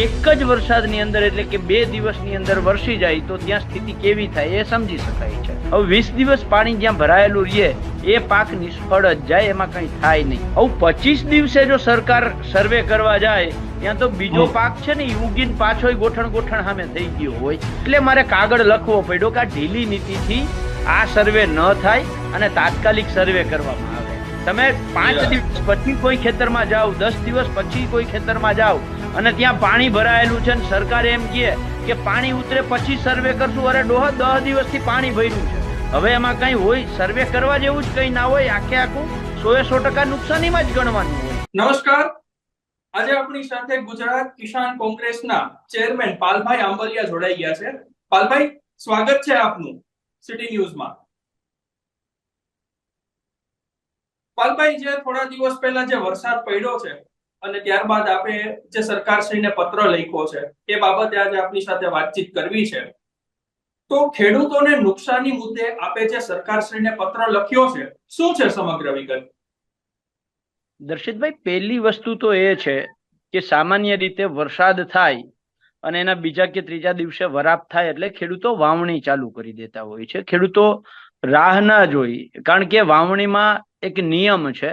એક જ વરસાદની અંદર એટલે કે બે દિવસની અંદર વરસી જાય તો ત્યાં સ્થિતિ કેવી થાય એ સમજી શકાય છે. હવે વીસ દિવસ પાણી જ્યાં ભરાયેલું રહે એ પાક નિષ્ફળ જ જાય એમાં કંઈ થાય નહીં. હવે પચીસ દિવસે જો સરકાર સર્વે કરવા જાય ત્યાં તો બીજો પાક છે ને ઉગીન પાછો ગોઠણ ગોઠણ સામે થઈ ગયો હોય. એટલે મારે કાગળ લખવો પડ્યો કે આ ઢીલી નીતિથી આ સર્વે ન થાય અને તાત્કાલિક સર્વે કરવામાં આવે. તમે પાંચ દિવસ પછી કોઈ ખેતરમાં જાઓ દસ દિવસ પછી કોઈ ખેતરમાં જાઓ અને ત્યાં પાણી ભરાયેલું છે ને સરકાર એમ કહે કે પાણી ઉતરે પછી સર્વે કરશું. અરે ડોહ, દસ દિવસથી પાણી ભર્યું છે. હવે એમાં કઈ હોય, સર્વે કરવા જેવું જ કઈ ના હોય, આખે આખું સો એ સો ટકા નુકસાનીમાં જ ગણવાનું નમસ્કાર. આજે આપણી સાથે ગુજરાત કિસાન કોંગ્રેસના ચેરમેન પાલભાઈ આંબલિયા જોડાઈ ગયા છે. પાલભાઈ, સ્વાગત છે આપનું સિટી ન્યૂઝમાં. પાલભાઈ, જે થોડા દિવસ પહેલા જે વરસાદ પડ્યો છે અને ત્યારબાદ આપે જે સરકારશ્રીને પત્ર લખ્યો છે, એ બાબતે આજે આપની સાથે વાતચીત કરવી છે. તો ખેડૂતોને નુકસાની મુદ્દે આપે જે સરકારશ્રીને પત્ર લખ્યો છે, શું છે સમગ્ર વિગત? દર્શિતભાઈ, પહેલી વસ્તુ તો એ છે કે સામાન્ય રીતે વરસાદ થાય અને એના બીજા કે ત્રીજા દિવસે વરાપ થાય એટલે ખેડૂતો વાવણી ચાલુ કરી દેતા હોય છે. ખેડૂતો રાહ ના જોઈ, કારણ કે વાવણીમાં એક નિયમ છે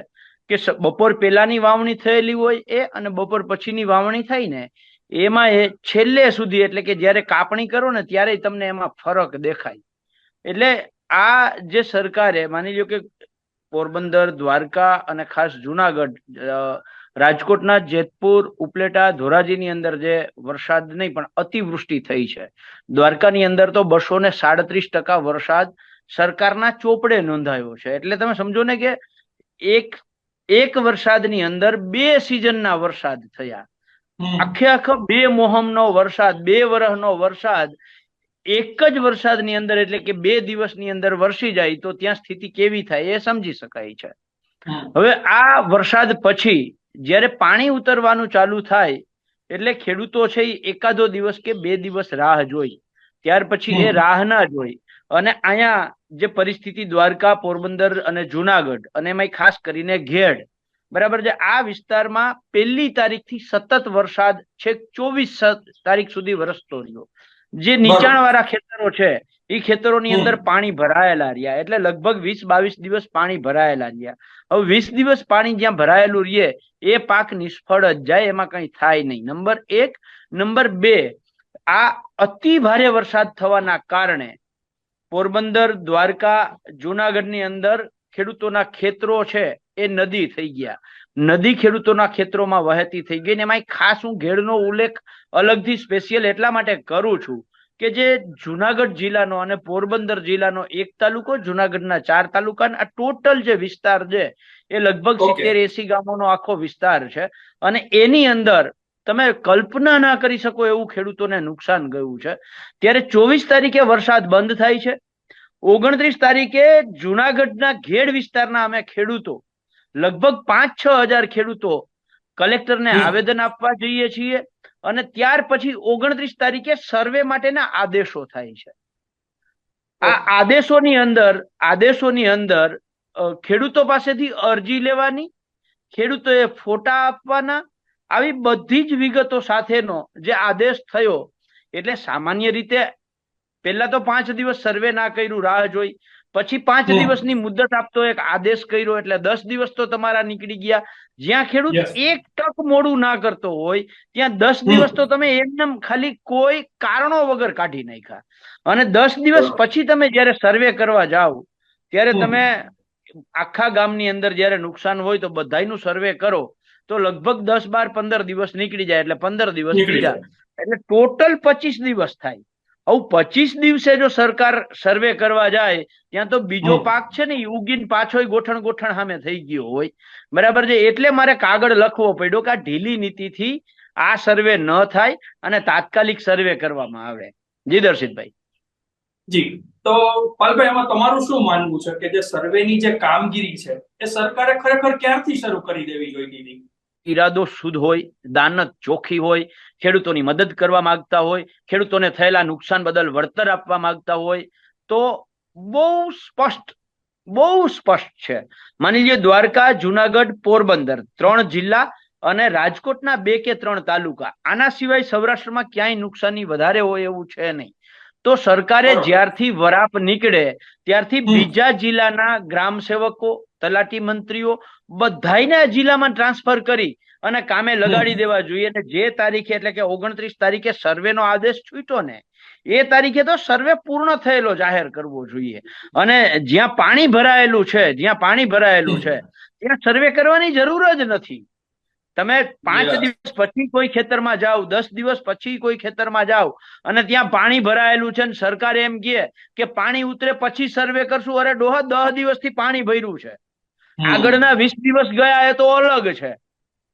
કે બપોર પહેલાની વાવણી થયેલી હોય એ અને બપોર પછીની વાવણી થાય ને, એમાં એ છેલ્લે સુધી એટલે કે જ્યારે કાપણી કરો ને ત્યારે તમને એમાં ફરક દેખાય. એટલે આ જે સરકારે, માની લ્યો કે પોરબંદર, દ્વારકા અને ખાસ જુનાગઢ રાજકોટના જેતપુર, ઉપલેટા, ધોરાજીની અંદર જે વરસાદ નહીં, પણ અતિવૃષ્ટિ થઈ છે. દ્વારકાની અંદર તો બસો ને સાડત્રીસ ટકા વરસાદ સરકારના ચોપડે નોંધાયો છે. એટલે તમે સમજો ને કે એક એક વરસાદની અંદર બે સિઝનના વરસાદ થયા. આખે આખો બે મોહમનો વરસાદ બે વરહનો વરસાદ એક જ વરસાદની અંદર એટલે કે બે દિવસની અંદર વરસી જાય તો ત્યાં સ્થિતિ કેવી થાય એ સમજી શકાય છે. હવે આ વરસાદ પછી જ્યારે પાણી ઉતરવાનું ચાલુ થાય એટલે ખેડૂતો છે એ એકાદો દિવસ કે બે દિવસ રાહ જોઈ. ત્યાર પછી એ રાહ ના જોઈ. અને અહીંયા જે પરિસ્થિતિ દ્વારકા પોરબંદર અને જુનાગઢ અને એમાં ખાસ કરીને ઘેડ બરાબર છે? આ વિસ્તારમાં પહેલી તારીખથી સતત વરસાદ છેક ચોવીસ તારીખ સુધી વરસતો રહ્યો. જે નીચાણવાળા ખેતરો છે એ ખેતરોની અંદર પાણી ભરાયેલા રહ્યા એટલે લગભગ વીસ બાવીસ દિવસ પાણી ભરાયેલા રહ્યા. હવે વીસ દિવસ પાણી જ્યાં ભરાયેલું રહીએ એ પાક નિષ્ફળ જ જાય એમાં કઈ થાય નહીં. નંબર એક. નંબર બે. આ અતિ ભારે વરસાદ થવાના કારણે પોરબંદર દ્વારકા જુનાગઢની અંદર ખેડૂતોના ખેતરો છે એ નદી થઈ ગયા. નદી ખેડૂતોના ખેતરોમાં વહેતી થઈ ગઈ ને એમાં ખાસ હું ઘેડનો ઉલ્લેખ અલગથી સ્પેશિયલ એટલા માટે કરું છું કે જે જુનાગઢ જિલ્લાનો અને પોરબંદર જિલ્લાનો એક તાલુકો જુનાગઢના ચાર તાલુકા આ ટોટલ જે વિસ્તાર છે એ લગભગ સિત્તેર એસી ગામોનો આખો વિસ્તાર છે. અને એની અંદર તમે કલ્પના ના કરી શકો એવું ખેડૂતોને નુકસાન ગયું છે. ત્યારે ચોવીસ તારીખે વરસાદ બંધ થાય છે. ઓગણત્રીસ તારીખે જુનાગઢના ઘેડ વિસ્તારના અમે ખેડૂતો લગભગ પાંચ છ હજાર ખેડૂતો કલેક્ટરને આવેદન આપવા જઈએ છીએ અને ત્યાર પછી ઓગણત્રીસ તારીખે સર્વે માટેના આદેશો થાય છે. આ આદેશોની અંદર આદેશોની અંદર ખેડૂતો પાસેથી અરજી લેવાની ખેડૂતોએ ફોટા આપવાના આવી બધી જ વિગતો સાથેનો જે આદેશ થયો એટલે સામાન્ય રીતે પહેલા તો પાંચ દિવસ સર્વે ના કર્યું રાહ જોઈ પછી પાંચ દિવસની મુદત આપતો એક આદેશ કર્યો એટલે દસ દિવસ તો તમારા નીકળી ગયા. જ્યાં ખેડૂત એક ટક મોડું ના કરતો હોય ત્યાં દસ દિવસ તો તમે એમનેમ ખાલી કોઈ કારણો વગર કાઢી નાખ્યા. અને દસ દિવસ પછી તમે જ્યારે સર્વે કરવા જાઓ ત્યારે તમે આખા ગામની અંદર જયારે નુકસાન હોય તો બધાનું સર્વે કરો. તો લગભગ દસ બાર પંદર દિવસ નીકળી જાય એટલે પંદર દિવસ બીજા. એટલે ટોટલ પચીસ દિવસ થાય. હવે પચીસ દિવસે જો સરકાર સર્વે કરવા જાય ત્યાં તો બીજો પાક છે ને ઉગીન પાછો ગોઠણ ગોઠણ સામે થઈ ગયો હોય. બરાબર છે? એટલે મારે કાગળ લખવો પડ્યો કે આ ઢીલી નીતિથી આ સર્વે ન થાય અને તાત્કાલિક સર્વે કરવામાં આવે. જી દર્શિતભાઈ. જી. તો પાલભાઈ એમાં તમારું શું માનવું છે કે જે સર્વેની જે કામગીરી છે એ સરકારે ખરેખર ક્યારથી શરૂ કરી દેવી જોઈએ ઈરાદો શુદ્ધ હોય દાનત ચોખ્ખી હોય ખેડૂતોની મદદ કરવા માંગતા હોય ખેડૂતોને થયેલા નુકસાન બદલ વળતર આપવા માંગતા હોય તો બહુ સ્પષ્ટ બહુ સ્પષ્ટ છે. માની લ્યો દ્વારકા જુનાગઢ પોરબંદર ત્રણ જિલ્લા અને રાજકોટના બે કે ત્રણ તાલુકા. આના સિવાય સૌરાષ્ટ્રમાં ક્યાંય નુકસાની વધારે હોય એવું છે નહીં. તો સરકારે જ્યારથી વરાપ નીકળે ત્યારથી બીજા જિલ્લાના ગ્રામ સેવકો તલાટી મંત્રીઓ બધાયને જિલ્લામાં ટ્રાન્સફર કરી અને કામે લગાડી દેવા જોઈએ. અને જે તારીખે એટલે કે ઓગણત્રીસ તારીખે સર્વેનો આદેશ છૂટ્યો ને એ તારીખે તો સર્વે પૂર્ણ થયેલો જાહેર કરવો જોઈએ. અને જ્યાં પાણી ભરાયેલું છે જ્યાં પાણી ભરાયેલું છે ત્યાં સર્વે કરવાની જરૂર જ નથી. તમે પાંચ દિવસ પછી કોઈ ખેતરમાં જાઓ દસ દિવસ પછી કોઈ ખેતરમાં જાઓ અને ત્યાં પાણી ભરાયેલું છે સરકાર એમ કહે કે પાણી ઉતરે પછી સર્વે કરશું. અરે ડોહા દસ દિવસથી પાણી ભર્યું છે. આગળના વીસ દિવસ ગયા એ તો અલગ છે.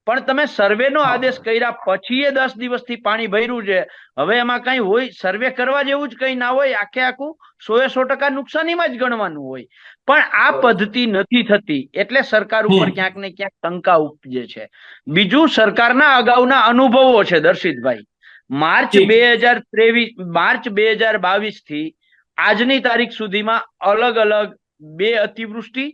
પણ તમે સર્વેનો નો આદેશ કર્યા પછી એ દસ દિવસથી પાણી ભર્યું છે. હવે એમાં કઈ હોય સર્વે કરવા જેવું જ કઈ ના હોય આખે આખું સો એ સો ટકા નુકસાનીમાં જ ગણવાનું હોય. પણ આ પદ્ધતિ નથી થતી એટલે સરકાર ઉપર ક્યાંક ને ક્યાંક શંકા ઉપજે છે. બીજું સરકારના અગાઉના અનુભવો છે દર્શિતભાઈ. માર્ચ બે હજાર ત્રેવીસ માર્ચ બે હજાર બાવીસથી આજની તારીખ સુધીમાં અલગ અલગ બે અતિવૃષ્ટિ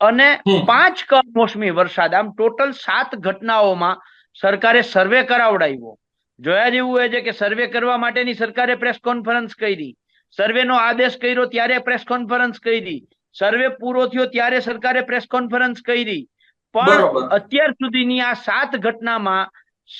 અને. પાંચ કમોસમી વરસાદ આમ ટોટલ સાત ઘટનાઓમાં સરકારે સર્વે કરાવડાવ્યો. જોયા જેવું એ છે કે સર્વે કરવા માટેની સરકારે પ્રેસ કોન્ફરન્સ કરી. સર્વેનો આદેશ કર્યો ત્યારે પ્રેસ કોન્ફરન્સ કરી. સર્વે પૂરો થયો ત્યારે સરકારે પ્રેસ કોન્ફરન્સ કરી. પણ અત્યાર સુધીની આ સાત ઘટનામાં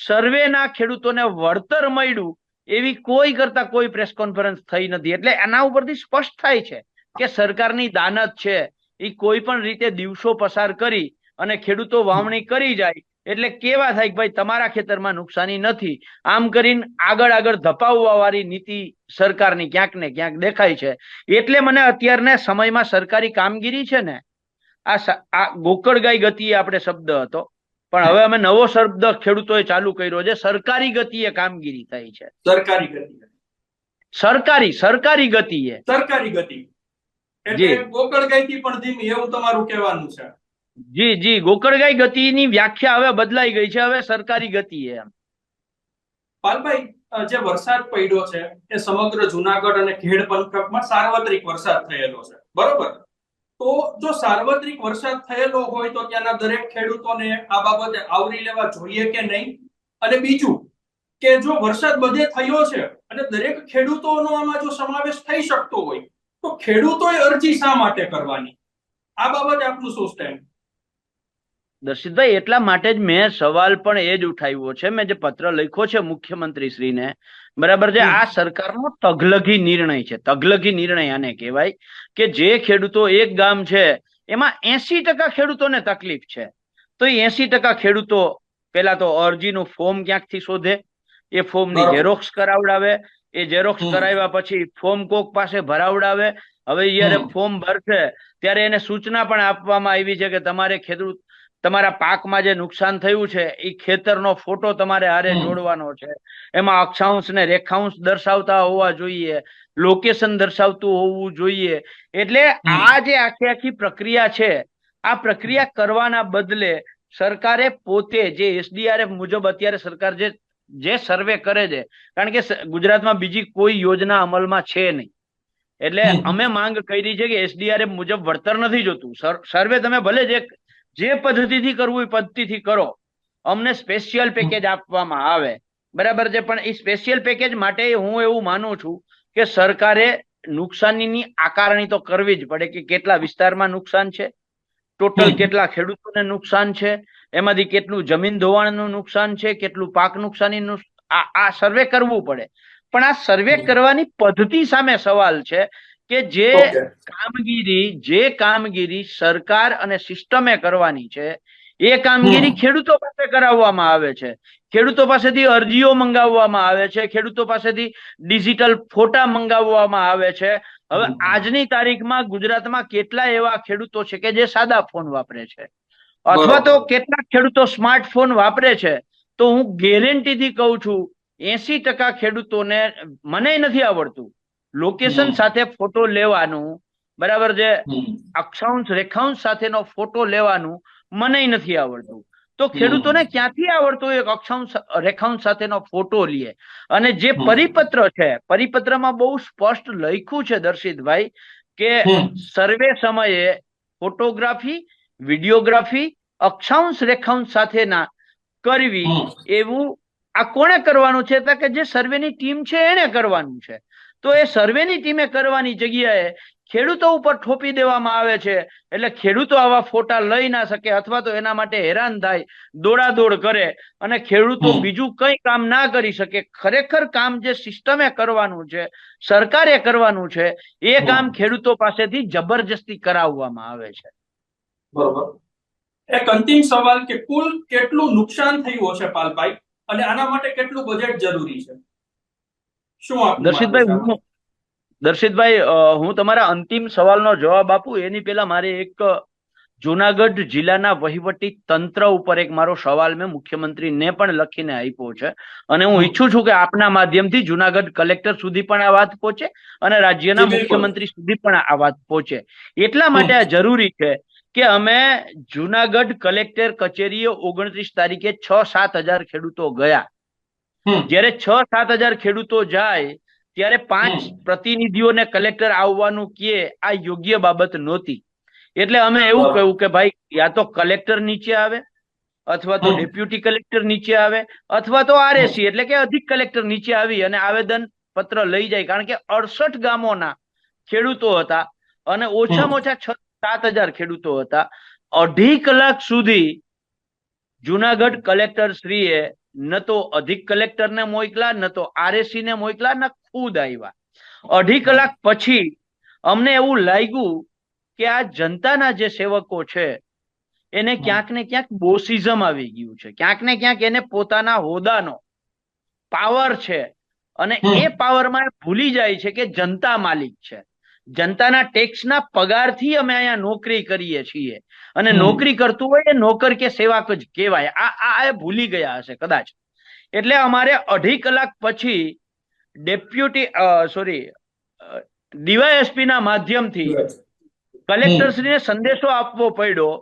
સર્વેના ખેડૂતોને વળતર મળ્યું એવી કોઈ કરતા કોઈ પ્રેસ કોન્ફરન્સ થઈ નથી. એટલે એના ઉપરથી સ્પષ્ટ થાય છે કે સરકારની દાનત છે. એ કોઈ પણ રીતે દિવસો પસાર કરી અને ખેડૂતો વાવણી કરી જાય એટલે કેવા થાય કે ભાઈ તમારા ખેતરમાં નુકસાની નથી. આમ કરીને આગળ આગળ ધપાવવા વાળી નીતિ સરકારની ક્યાંક ને ક્યાંક દેખાય છે. એટલે મને અત્યારના સમયમાં સરકારી કામગીરી છે ને આ આ ગોકળગાય ગતિએ આપણે શબ્દ હતો. પણ હવે અમે નવો શબ્દ ખેડૂતોએ ચાલુ કર્યો છે. સરકારી ગતિએ કામગીરી થાય છે. સરકારી ગતિ. સરકારી સરકારી ગતિએ. સરકારી ગતિ. જી. એટલે ગોકળગાયથી પણ ધીમી એવું તમારું કહેવાનું છે. જી જી. ગોકળગાય ગતિની વ્યાખ્યા હવે બદલાઈ ગઈ છે હવે સરકારી ગતિ એમ. પાલભાઈ જે વરસાદ પડ્યો છે એ સમગ્ર જુનાગઢ અને ખેડ પંથકમાં સાર્વત્રિક વરસાદ થયેલો છે. બરોબર? તો જો સાર્વત્રિક વરસાદ થયેલો હોય તો ત્યાંના દરેક ખેડૂતોને આ બાબતે આવરી લેવા જોઈએ કે નહીં? અને બીજું કે જો વરસાદ બધે થયો છે અને દરેક ખેડૂતોનો આમાં જો સમાવેશ થઈ શકતો હોય તો ખેડૂતોએ અરજી શા માટે કરવાની? આ બાબતે આપનું શું સ્ટેન્ડ દર્શિતભાઈ એટલા માટે જ મેં સવાલ પણ એ જ ઉઠાવ્યો છે. મેં જે પત્ર લખ્યો છે મુખ્યમંત્રી શ્રીને બરાબર છે આ સરકારનો તગલગી નિર્ણય છે. તગલગી નિર્ણય આને કહેવાય કે જે ખેડૂતો એક ગામ છે એમાં એસી ટકા ખેડૂતોને તકલીફ છે. તો એસી ટકા ખેડૂતો પેલા તો અરજીનું ફોર્મ ક્યાંકથી શોધે? એ ફોર્મની. ઝેરોક્સ કરાવડાવે એ ઝેરોક્સ કરાવ્યા પછી ફોર્મ કોક પાસે ભરાવડાવે હવે જયારે ફોર્મ ભરશે ત્યારે એને સૂચના પણ આપવામાં આવી છે કે તમારે ખેડૂત તમારા પાકમાં જે નુકસાન થયું છે એ ખેતરનો ફોટો તમારે હારે જોડવાનો છે. એમાં અક્ષાંશ ને રેખાંશ દર્શાવતા હોવા જોઈએ લોકેશન દર્શાવતું હોવું જોઈએ. એટલે આ જે આખી આખી પ્રક્રિયા છે આ પ્રક્રિયા કરવાના બદલે સરકારે પોતે જે એસડીઆરએફ મુજબ અત્યારે સરકાર જે જે સર્વે કરે છે કારણ કે ગુજરાતમાં બીજી કોઈ યોજના અમલમાં છે નહીં. એટલે અમે માંગ કરી છે કે એસડીઆરએફ મુજબ વળતર નથી જોતું. સર્વે તમે ભલે જે જે પદ્ધતિથી કરવું એ પદ્ધતિથી કરો. અમને સ્પેશિયલ પેકેજ આપવામાં આવે. બરાબર છે પણ એ સ્પેશિયલ પેકેજ માટે હું એવું માનું છું કે સરકારે નુકસાનીની આકારણી તો કરવી જ પડે કે કેટલા વિસ્તારમાં નુકસાન છે ટોટલ કેટલા ખેડૂતોને નુકસાન છે એમાંથી કેટલું જમીન ધોવાણનું નુકસાન છે કેટલું પાક નુકસાની આ સર્વે કરવું પડે. પણ આ સર્વે કરવાની પદ્ધતિ સામે સવાલ છે કે જે કામગીરી જે કામગીરી સરકાર અને સિસ્ટમે કરવાની છે એ કામગીરી ખેડૂતો પાસે કરાવવામાં આવે છે. ખેડૂતો પાસેથી અરજીઓ મંગાવવામાં આવે છે ખેડૂતો પાસેથી ડિજિટલ ફોટા મંગાવવામાં આવે છે. હવે આજની તારીખમાં ગુજરાતમાં કેટલા એવા ખેડૂતો છે કે જે સાદા ફોન વાપરે છે? અથવા તો. કેટલાક ખેડૂતો સ્માર્ટફોન વાપરે છે તો હું ગેરંટીથી કહું છું એસી ટકા ખેડૂતોને મને નથી આવડતું. લોકેશન સાથે ફોટો લેવાનું બરાબર છે? અક્ષાંશ રેખાંશ સાથેનો ફોટો લેવાનું મને નથી આવડતું. તો ખેડૂતોને ક્યાંથી આવડતું એક અક્ષાંશ રેખાંશ સાથેનો ફોટો લે અને જે પરિપત્ર છે પરિપત્રમાં બહુ સ્પષ્ટ લખ્યું છે દર્શિતભાઈ કે સર્વે સમયે ફોટોગ્રાફી વિડીયોગ્રાફી અક્ષાંશ રેખાંશ સાથેના કરવી એવું આ કોણે કરવાનું છે? તો કે જે સર્વેની ટીમ છે એને કરવાનું છે. તો એ સર્વેની ટીમે કરવાની જગ્યાએ ખેડૂતો ઉપર ઠોપી દેવામાં આવે છે. એટલે ખેડૂતો આવા ફોટા લઈ ના શકે અથવા તો એના માટે હેરાન થાય દોડાદોડ કરે અને ખેડૂતો બીજું કઈ કામ ના કરી શકે. ખરેખર કામ જે સિસ્ટમે કરવાનું છે સરકારે કરવાનું છે એ કામ ખેડૂતો પાસેથી જબરજસ્તી કરાવવામાં આવે છે. બરોબર. એક અંતિમ સવાલ કે કુલ કેટલું નુકસાન થયું હશે પાલભાઈ અને આના માટે કેટલું બજેટ જરૂરી છે? શું આપ દર્શિતભાઈ દર્શિતભાઈ હું તમારા અંતિમ સવાલનો જવાબ આપું. એની પહેલા મારે એક જુનાગઢ જિલ્લાના વહીવટી તંત્ર ઉપર એક મારો સવાલ મેં મુખ્યમંત્રીને પણ લખીને આપ્યો છે. અને હું ઈચ્છું છું કે આપના માધ્યમથી જુનાગઢ કલેક્ટર સુધી પણ આ વાત પહોંચે અને રાજ્યના મુખ્યમંત્રી સુધી પણ આ વાત પહોંચે. એટલા માટે આ જરૂરી છે કે અમે જુનાગઢ કલેક્ટર કચેરીએ ઓગણત્રીસ તારીખે છ સાત હજાર ખેડૂતો ગયા. જયારે છ સાત હજાર ખેડૂતો જાય ત્યારે પાંચ પ્રતિનિધિઓને કલેક્ટર આવવાનું કે આ યોગ્ય બાબત નહોતી. એટલે અમે એવું કહ્યું કે ભાઈ યા તો કલેક્ટર નીચે આવે અથવા તો. ડેપ્યુટી કલેક્ટર નીચે આવે અથવા તો આરએસી એટલે કે અધિક કલેક્ટર નીચે આવી અને આવેદન પત્ર લઈ જાય. કારણ કે અડસઠ ગામોના ખેડૂતો હતા અને ઓછામાં ઓછા છ સાત હજાર ખેડૂતો હતા. અઢી કલાક સુધી જુનાગઢ કલેક્ટર શ્રીએ ન તો અધિક કલેક્ટરને મોકલા ન તો આરએસી ને મોકલા ન ખુદ આવ્યા અઢી કલાક પછી અમને એવું લાગ્યું કે આ જનતાના જે સેવકો છે એને ક્યાંક ને ક્યાંક બોસિઝમ આવી ગયું છે. ક્યાંક ને ક્યાંક એને પોતાના હોદાનો પાવર છે અને એ પાવરમાં ભૂલી જાય છે કે જનતા માલિક છે. જનતાના ટેક્સના પગારથી અમે અહીંયા નોકરી કરીએ છીએ. અને નોકરી કરતું હોય એ નોકર કે સેવક જ કહેવાય. આ આ ભૂલી ગયા હશે કદાચ. એટલે અમારે અઢી કલાક પછી ડેપ્યુટી સોરી ડીવાયએસપી ના માધ્યમથી કલેક્ટરશ્રીને સંદેશો આપવો પડ્યો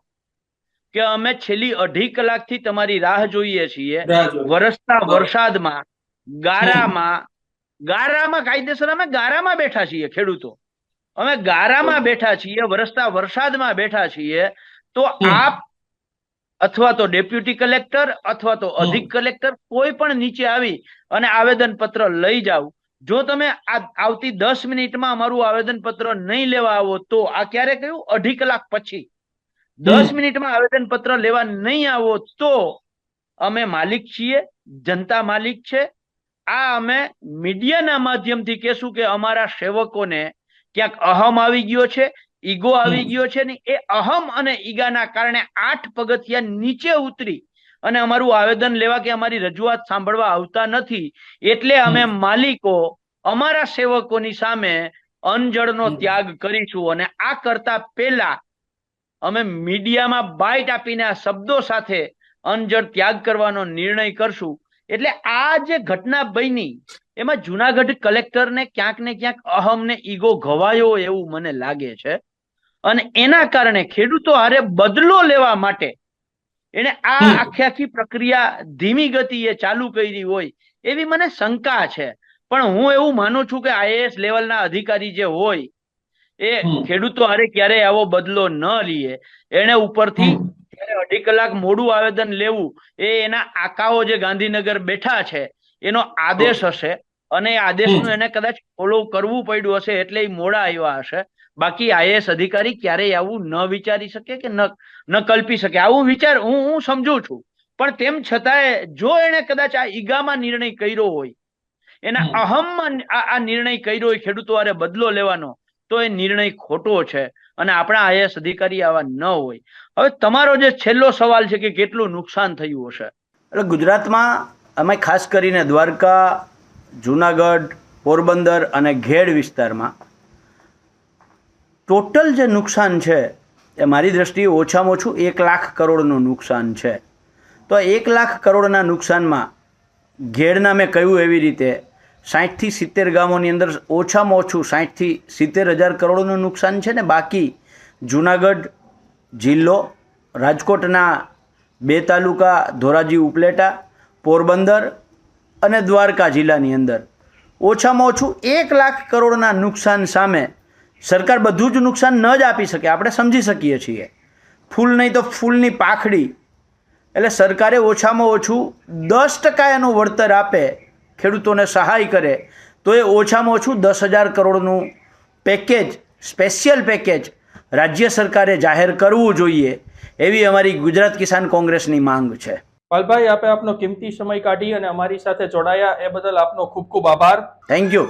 કે અમે છેલ્લી અઢી કલાકથી તમારી રાહ જોઈએ છીએ. વરસતા વરસાદમાં ગારામાં ગારામાં કાયદેસર અમે ગારામાં બેઠા છીએ ખેડૂતો. અમે ગારામાં બેઠા છીએ વરસતા વરસાદમાં બેઠા છીએ તો આપ અથવા તો ડેપ્યુટી કલેક્ટર અથવા તો અધિક કલેક્ટર કોઈ પણ નીચે આવી અને આવેદન પત્ર લઈ જાવ જો તમે આવતી દસ મિનિટમાં અમારું આવેદન પત્ર નહીં લેવા આવો તો આ ક્યારે કહ્યું? અઢી કલાક પછી. દસ. મિનિટમાં આવેદન પત્ર લેવા નહીં આવો તો અમે માલિક છીએ જનતા માલિક છે. આ અમે મીડિયાના માધ્યમથી કહેશું કે અમારા સેવકોને ક્યાંક અહમ આવી ગયો છે ઈગો આવી ગયો છે ને એ અહમ અને ઈગાના કારણે આઠ પગથિયા નીચે ઉતરી અને અમારું આવેદન લેવા કે અમારી રજૂઆત સાંભળવા આવતા નથી એટલે અમે માલિકો અમારા સેવકોની સામે અનજળનો ત્યાગ કરીશું અને આ કરતા પહેલા અમે મીડિયામાં બાઇટ આપીને આ શબ્દો સાથે અનજળ ત્યાગ કરવાનો નિર્ણય કરશું. એટલે આ જે ઘટના બની એમાં જુનાગઢ કલેક્ટરને ક્યાંક ને ક્યાંક અહમ ને ઈગો ઘવાયો એવું મને લાગે છે. અને એના કારણે ખેડૂતો હારે બદલો લેવા માટે એને આ આખી આખી પ્રક્રિયા ધીમી ગતિએ ચાલુ કરી હોય એવી મને શંકા છે. પણ હું એવું માનું છું કે આઈએએસ લેવલના અધિકારી જે હોય એ ખેડૂતો હારે ક્યારેય આવો બદલો ન લઈએ એને ઉપરથી. અઢી કલાક મોડું આવેદન લેવું એ એના આકાઓ જે ગાંધીનગર બેઠા છે એનો આદેશ હશે અને એ આદેશનું એને કદાચ ફોલો કરવું પડ્યું હશે એટલે એ મોડા આવ્યા હશે. બાકી આઈએએસ અધિકારી ક્યારેય આવું ન વિચારી શકે કે ન ન કલ્પી શકે. આવું વિચાર હું હું સમજુ છું. પણ તેમ છતાંય જો એને કદાચ આ ઈગામાં નિર્ણય કર્યો હોય એના હમ. અહમમાં આ નિર્ણય કર્યો હોય ખેડૂતો આરે બદલો લેવાનો તો એ નિર્ણય ખોટો છે અને આપણા આઈએએસ અધિકારી આવા ન હોય. હવે તમારો જે છેલ્લો સવાલ છે કે કેટલું નુકસાન થયું હશે? એટલે ગુજરાતમાં અમે ખાસ કરીને દ્વારકા, જુનાગઢ, પોરબંદર અને ઘેડ વિસ્તારમાં ટોટલ જે નુકસાન છે એ મારી દ્રષ્ટિએ ઓછામાં ઓછું એક લાખ કરોડનું નુકસાન છે. તો એક લાખ કરોડના નુકસાનમાં ઘેડના મેં કહ્યું એવી રીતે સાહીઠથી સિત્તેર ગામોની અંદર ઓછામાં ઓછું સાહીઠથી સિત્તેર હજાર કરોડનું નુકસાન છે ને બાકી જુનાગઢ જિલ્લો, રાજકોટના બે તાલુકા, ધોરાજી ઉપલેટા પોરબંદર અને દ્વારકા જિલ્લાની અંદર. ઓછામાં ઓછું એક લાખ કરોડના નુકસાન સામે સરકાર બધું જ નુકસાન ન જ આપી શકે, આપણે સમજી શકીએ છીએ. ફૂલ નહીં તો ફૂલની પાખડી. એટલે સરકારે ઓછામાં ઓછું દસ ટકા એનું વળતર આપે, ખેડૂતોને સહાય કરે, તો એ ઓછામાં ઓછું દસ હજાર કરોડનું પેકેજ, સ્પેશિયલ પેકેજ રાજ્ય સરકારે જાહેર કરવું જોઈએ, એવી અમારી ગુજરાત કિસાન કોંગ્રેસની માંગ છે. પાલભાઈ, આપે આપનો કિંમતી સમય કાઢી અને અમારી સાથે જોડાયા. એ બદલ આપનો ખૂબ ખૂબ આભાર. Thank you